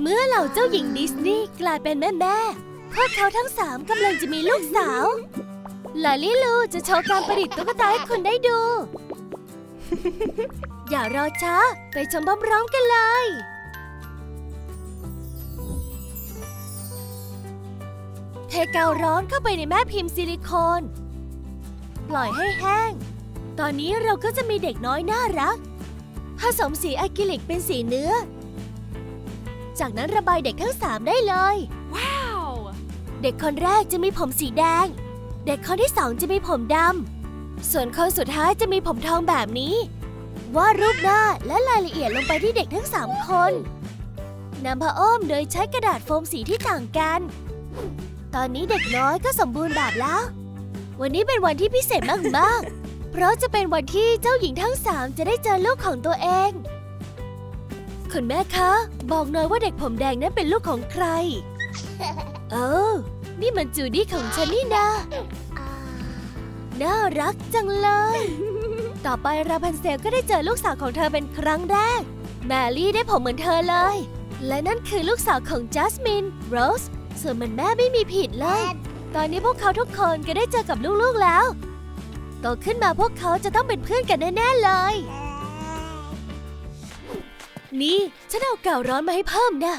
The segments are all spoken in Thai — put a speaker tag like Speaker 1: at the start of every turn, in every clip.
Speaker 1: เมื่อเหล่าเจ้าหญิงดิสนีย์กลายเป็นแม่แม่ๆพวกเขาทั้งสามกำลังจะมีลูกสาว ลาลิลูจะโชว์การประดิษฐ์ตุ๊กตาให้คุณได้ดู อย่ารอช้า ไปชมพร้อมๆกันเลยเทกาวร้อนเข้าไปในแม่พิมพ์ซิลิโคน ปล่อยให้แห้ง ตอนนี้เราก็จะมีเด็กน้อยน่ารัก ผสมสีอะคริลิกเป็นสีเนื้อ จากนั้นระบายเด็กทั้งสามได้เลย
Speaker 2: Wow!
Speaker 1: เด็กคนแรกจะมีผมสีแดง เด็กคนที่สองจะมีผมดำ ส่วนคนสุดท้ายจะมีผมทองแบบนี้ วาดรูปหน้าและรายละเอียดลงไปที่เด็กทั้งสามคนนำผ้าอ้อมโดยใช้กระดาษโฟมสีที่ต่างกัน ตอนนี้เด็กน้อยก็สมบูรณ์แบบแล้ว วันนี้เป็นวันที่พิเศษมากๆ เพราะจะเป็นวันที่เจ้าหญิงทั้งสามจะได้เจอลูกของตัวเอง คุณแม่คะ บอกหน่อยว่าเด็กผมแดงนั้นเป็นลูกของใคร เออ นี่มันจูดี้ของฉันนี่นาน่ารักจังเลย ต่อไปราพันเซลก็ได้เจอลูกสาวของเธอเป็นครั้งแรก แมรี่ได้ผมเหมือนเธอเลย และนั่นคือลูกสาวของจัสมิน โรส ส่วนมันแม่ไม่มีผิดเลย ตอนนี้พวกเขาทุกคนก็ได้เจอกับลูกๆแล้ว โตขึ้นมาพวกเขาจะต้องเป็นเพื่อนกันแน่ๆเลย นี่ฉันเอาเก่าร้อนมาให้เพิ่มนะ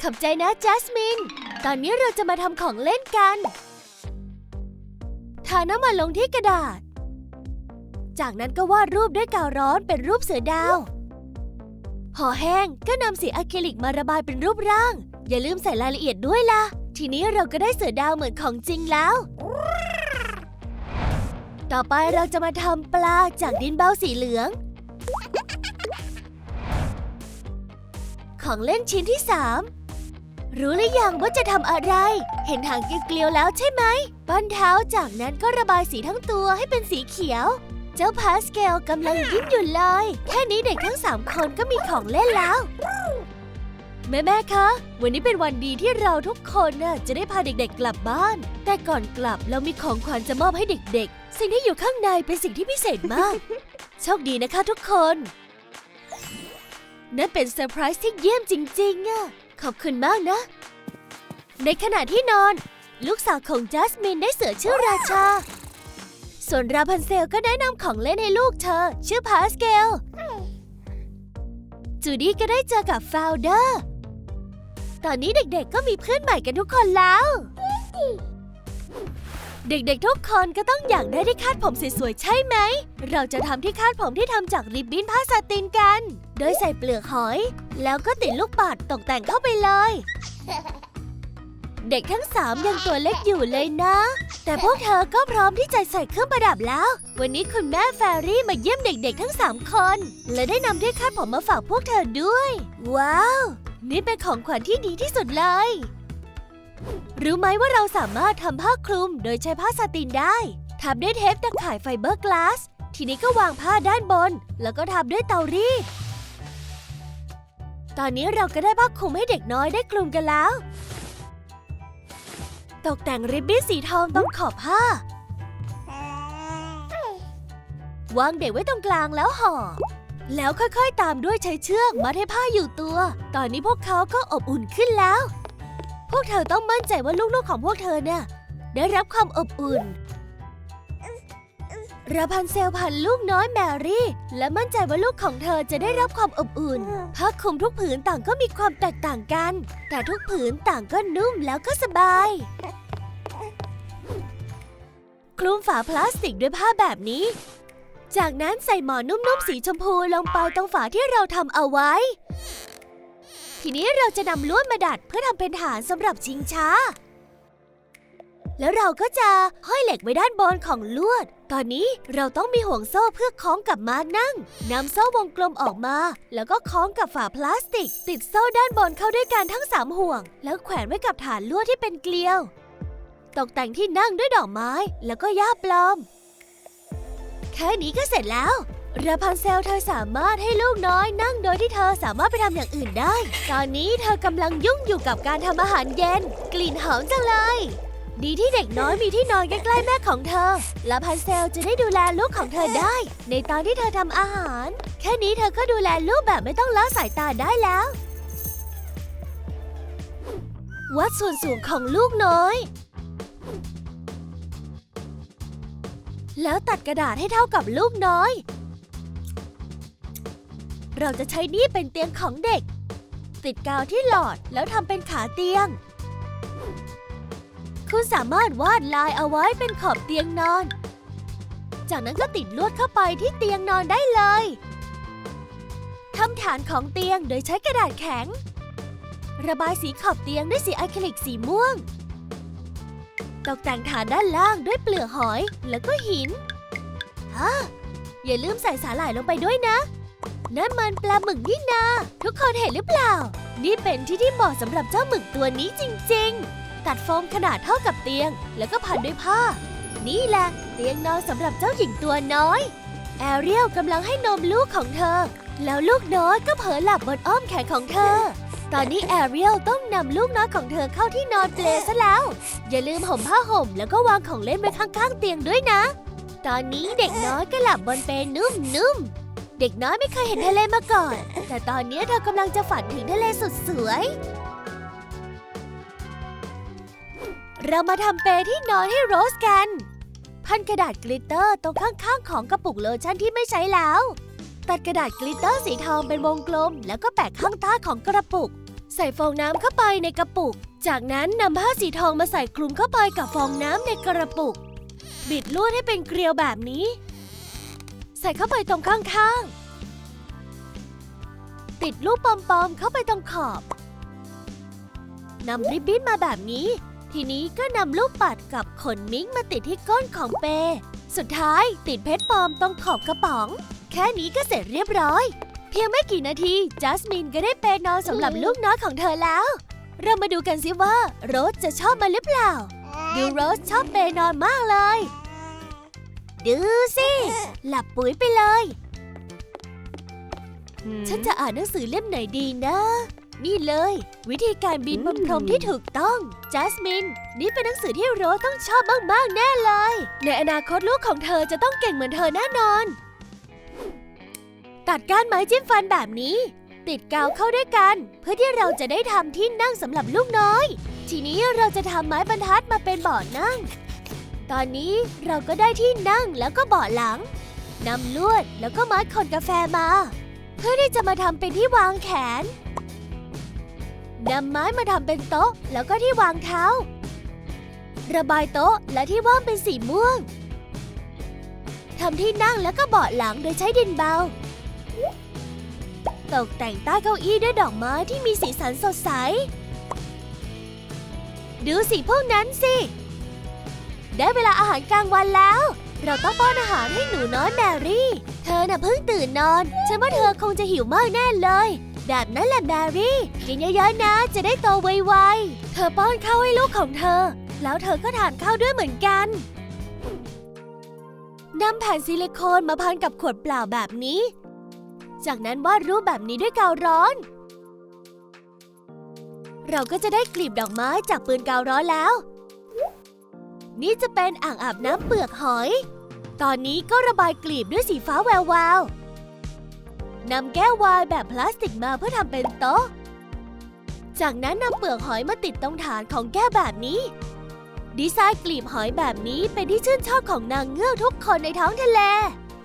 Speaker 1: ขอบใจนะจัสมิน ตอนนี้เราจะมาทำของเล่นกัน ทาน้ำมันลงที่กระดาษ จากนั้นก็วาดรูปด้วยกาวร้อนเป็นรูปเสือดาวพอแห้งก็นำสีอะคริลิกมาระบายเป็นรูปร่าง อย่าลืมใส่รายละเอียดด้วยล่ะ ทีนี้เราก็ได้เสือดาวเหมือนของจริงแล้ว ต่อไปเราจะมาทำปลาจากดินเบาสีเหลือง ของเล่นชิ้นที่3รู้หรือยังว่าจะทำอะไร เห็นหางเกลียวแล้วใช่ไหม ปั้นเท้าจากนั้นก็ระบายสีทั้งตัวให้เป็นสีเขียว เจ้าพาสเกลกำลังยิ้มอยู่เลย แค่นี้เด็กทั้ง3คนก็มีของเล่นแล้ว แม่แม่คะ วันนี้เป็นวันดีที่เราทุกคนน่ะจะได้พาเด็กๆกลับบ้าน แต่ก่อนกลับเรามีของขวัญจะมอบให้เด็กๆ สิ่งที่อยู่ข้างในเป็นสิ่งที่พิเศษมาก โชคดีนะคะทุกคน นั่นเป็นเซอร์ไพรส์ที่เยี่ยมจริงๆอะขอบคุณมากนะ ในขณะที่นอน ลูกสาวของจัสมินได้เสือชื่อราชา ส่วนราพันเซลก็ได้นำของเล่นให้ลูกเธอ ชื่อพาสเกล จูดี้ก็ได้เจอกับฟาวเดอร์ ตอนนี้เด็กๆก็มีเพื่อนใหม่กันทุกคนแล้ว เด็กๆทุกคนก็ต้องอยากได้ที่คาดผมสวยๆใช่ไหม เราจะทำที่คาดผมที่ทำจากริบบิ้นผ้าสาตินกัน โดยใส่เปลือกหอย แล้วก็ติดลูกปัดตกแต่งเข้าไปเลย เด็กทั้งสามยังตัวเล็กอยู่เลยนะ แต่พวกเธอก็พร้อมที่จะใส่เครื่องประดับแล้ว วันนี้คุณแม่แฟรี่มาเยี่ยมเด็กๆทั้งสามคน และได้นำที่คาดผมมาฝากพวกเธอด้วย ว้าว นี่เป็นของขวัญที่ดีที่สุดเลยรู้ไหมว่าเราสามารถทำผ้าคลุมโดยใช้ผ้าสาตินได้ทำด้วยเทปตะข่ายไฟเบอร์กลาส ทีนี้ก็วางผ้าด้านบน แล้วก็ทำด้วยเตารีด ตอนนี้เราก็ได้ผ้าคลุมให้เด็กน้อยได้คลุมกันแล้ว ตกแต่งริบบิ้นสีทองตรงขอบผ้า วางเด็กไว้ตรงกลางแล้วห่อ แล้วค่อยๆตามด้วยใช้เชือกมัดให้ผ้าอยู่ตัว ตอนนี้พวกเขาก็อบอุ่นขึ้นแล้ว พวกเธอต้องมั่นใจว่าลูกๆของพวกเธอเนี่ยได้รับความอบอุ่น ราพันเซลพันลูกน้อยแมรี่ และมั่นใจว่าลูกของเธอจะได้รับความอบอุ่นผ้าคลุมทุกผืนต่างก็มีความแตกต่างกัน แต่ทุกผืนต่างก็นุ่มแล้วก็สบาย คลุมฝาพลาสติกด้วยผ้าแบบนี้ จากนั้นใส่หมอนนุ่มๆสีชมพูลงไปตรงฝาที่เราทำเอาไว้ ทีนี้เราจะนำลวดมาดัดเพื่อทำเป็นฐานสำหรับชิงช้าแล้วเราก็จะห้อยเหล็กไว้ด้านบนของลวด ตอนนี้เราต้องมีห่วงโซ่เพื่อคล้องกับม้านั่งนำโซ่วงกลมออกมา แล้วก็คล้องกับฝาพลาสติก ติดโซ่ด้านบนเข้าด้วยกันทั้งสามห่วง แล้วแขวนไว้กับฐานลวดที่เป็นเกลียว ตกแต่งที่นั่งด้วยดอกไม้แล้วก็หญ้าปลอม แค่นี้ก็เสร็จแล้วราพันเซลเธอสามารถให้ลูกน้อยนั่งโดยที่เธอสามารถไปทำอย่างอื่นได้ ตอนนี้เธอกำลังยุ่งอยู่กับการทำอาหารเย็น กลิ่นหอมจังเลย ดีที่เด็กน้อยมีที่นอนใกล้ๆแม่ของเธอ และพันเซลจะได้ดูแลลูกของเธอได้ ในตอนที่เธอทำอาหาร แค่นี้เธอก็ดูแลลูกแบบไม่ต้องละสายตาได้แล้ว วัดส่วนสูงของลูกน้อย แล้วตัดกระดาษให้เท่ากับลูกน้อย เราจะใช้นี่เป็นเตียงของเด็ก ติดกาวที่หลอดแล้วทำเป็นขาเตียง คุณสามารถวาดลายเอาไว้เป็นขอบเตียงนอน จากนั้นก็ติดลวดเข้าไปที่เตียงนอนได้เลยทำฐานของเตียงโดยใช้กระดาษแข็ง ระบายสีขอบเตียงด้วยสีอะคริลิกสีม่วง ตกแต่งฐานด้านล่างด้วยเปลือกหอยแล้วก็หินฮะอย่าลืมใส่สาหร่ายลงไปด้วยนะ นั่นมันปลาหมึกนี่นา ทุกคนเห็นหรือเปล่า นี่เป็นที่ที่เหมาะสำหรับเจ้าหมึกตัวนี้จริง ๆ ตัดโฟมขนาดเท่ากับเตียง แล้วก็พันด้วยผ้า นี่แหละเตียงนอนสำหรับเจ้าหญิงตัวน้อย แอเรียลกำลังให้นมลูกของเธอ แล้วลูกน้อยก็เผลอหลับบนอ้อมแขนของเธอ ตอนนี้แอเรียลต้องนำลูกน้อยของเธอเข้าที่นอนเปลซะแล้ว อย่าลืมห่มผ้าห่มแล้วก็วางของเล่นไว้ข้างๆเตียงด้วยนะ ตอนนี้เด็กน้อยก็หลับบนเปลนุ่มๆเด็กน้อยไม่เคยเห็นทะเลมาก่อน แต่ตอนนี้เธอกำลังจะฝันถึงทะเลสุดสวย เรามาทำเปที่นอนให้โรสกัน พันกระดาษกลิตเตอร์ตรงข้างๆของกระปุกโลชั่นที่ไม่ใช้แล้ว ตัดกระดาษกลิตเตอร์สีทองเป็นวงกลม แล้วก็แปะข้างใต้ของกระปุก ใส่ฟองน้ำเข้าไปในกระปุก จากนั้นนำผ้าสีทองมาใส่คลุมเข้าไปกับฟองน้ำในกระปุก บิดลวดให้เป็นเกลียวแบบนี้ ใส่เข้าไปตรงข้างๆ ติดลูกปอมๆเข้าไปตรงขอบนำริบบิ้นมาแบบนี้ ทีนี้ก็นำลูกปัดกับขนมิ้งมาติดที่ก้นของเป สุดท้ายติดเพชรปลอมตรงขอบกระป๋อง แค่นี้ก็เสร็จเรียบร้อย เพียงไม่กี่นาทีจัสมินก็ได้เปนอนสำหรับลูกน้อยของเธอแล้ว เรามาดูกันสิว่า โรสจะชอบมันหรือเปล่า ดูโรสชอบเปนอนมากเลย ดูสิ หลับปุ๋ยไปเลย ฉันจะอ่านหนังสือเล่มไหนดีนะ นี่เลย วิธีการบินบนพรมที่ถูกต้องจัสมิน นี่เป็นหนังสือที่โรสต้องชอบมาก ๆ แน่เลย ในอนาคตลูกของเธอจะต้องเก่งเหมือนเธอแน่นอน ตัดก้านไม้จิ้มฟันแบบนี้ ติดกาวเข้าด้วยกัน เพื่อที่เราจะได้ทำที่นั่งสำหรับลูกน้อย ทีนี้เราจะทำไม้บรรทัดมาเป็นเบาะนั่ง ตอนนี้เราก็ได้ที่นั่งแล้วก็เบาะหลังนำลวดแล้วก็มัดขนกาแฟมา เพื่อที่จะมาทำเป็นที่วางแขน นำไม้มาทำเป็นโต๊ะ แล้วก็ที่วางเท้า ระบายโต๊ะและที่ว่างเป็นสีม่วงทำที่นั่งแล้วก็เบาะหลังโดยใช้ดินเบา ตกแต่งใต้เก้าอี้ด้วยดอกไม้ที่มีสีสันสดใส ดูสีพวกนั้นสิ ได้เวลาอาหารกลางวันแล้ว เราต้องป้อนอาหารให้หนูน้อยแมรี่ เธอน่ะเพิ่งตื่นนอน ฉันว่าเธอคงจะหิวมากแน่เลย แบบนั้นแหละแมรี่ กินเยอะๆนะ จะได้โตไวๆ เธอป้อนข้าวให้ลูกของเธอ แล้วเธอก็ทานข้าวด้วยเหมือนกันนำแผ่นซิลิโคนมาพันกับขวดเปล่าแบบนี้ จากนั้นวาดรูปแบบนี้ด้วยกาวร้อน เราก็จะได้กลีบดอกไม้จากปืนกาวร้อนแล้ว นี่จะเป็นอ่างอาบน้ำเปลือกหอย ตอนนี้ก็ระบายกลีบด้วยสีฟ้าแวววาว นำแก้ววายแบบพลาสติกมาเพื่อทำเป็นโต๊ะ จากนั้นนำเปลือกหอยมาติดตรงฐานของแก้วแบบนี้ ดีไซน์กลีบหอยแบบนี้เป็นที่ชื่นชอบของนางเงือกทุกคนในท้องทะเล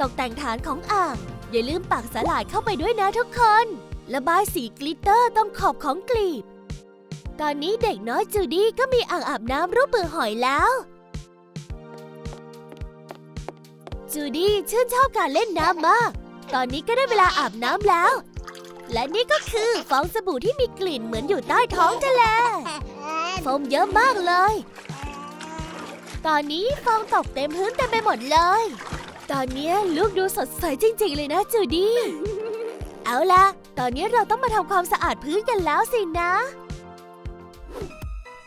Speaker 1: ตกแต่งฐานของอ่าง อย่าลืมปักสลายเข้าไปด้วยนะทุกคนระบายสีกลิตเตอร์ตรงขอบของกลีบ ตอนนี้เด็กน้อยจูดี้ก็มีอ่างอาบน้ำรูปเปลือกหอยแล้ว จูดี้ชื่นชอบการเล่นน้ำมาก ตอนนี้ก็ได้เวลาอาบน้ำแล้ว และนี่ก็คือฟองสบู่ที่มีกลิ่นเหมือนอยู่ใต้ท้องทะเลโฟมเยอะมากเลย ตอนนี้ฟองตกเต็มพื้นเต็มไปหมดเลย ตอนนี้ลูกดูสดใสจริง ๆ เลยนะจูดี้เอาล่ะ ตอนนี้เราต้องมาทำความสะอาดพื้นกันแล้วสินะ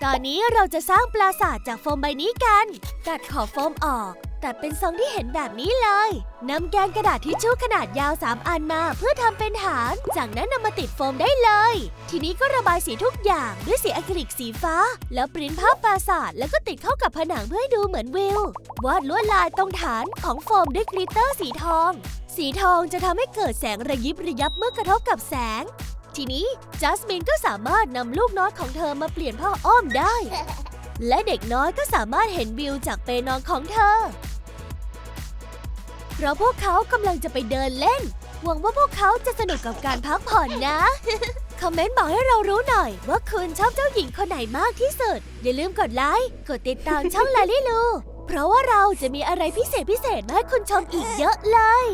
Speaker 1: ตอนนี้เราจะสร้างปราสาทจากโฟมใบนี้กัน ตัดขอบโฟมออก แตัดเป็นทรงที่เห็นแบบนี้เลยนำแกนกระดาษทิชชู่ขนาดยาว 3 อันมาเพื่อทำเป็นฐาน จากนั้นนำมาติดโฟมได้เลย ทีนี้ก็ระบายสีทุกอย่างด้วยสีอะคริลิกสีฟ้า แล้วปริ้นภาพปราสาทแล้วก็ติดเข้ากับผนังเพื่อให้ดูเหมือนวิว วาดลวดลายตรงฐานของโฟมด้วยกลิตเตอร์สีทอง สีทองจะทำให้เกิดแสงระยิบระยับเมื่อกระทบกับแสง ทีนี้จัสมินก็สามารถนำลูกน้อยของเธอมาเปลี่ยนผ้าอ้อมได้ และเด็กน้อยก็สามารถเห็นวิวจากเปนอนของเธอ เพราะพวกเขากำลังจะไปเดินเล่น หวังว่าพวกเขาจะสนุกกับการพักผ่อนนะ คอมเมนต์บอกให้เรารู้หน่อย ว่าคุณชอบเจ้าหญิงคนไหนมากที่สุด อย่าลืมกดไลค์ กดติดตามช่องลาลิลู เพราะว่าเราจะมีอะไรพิเศษพิเศษมาให้คุณชมอีกเยอะเลย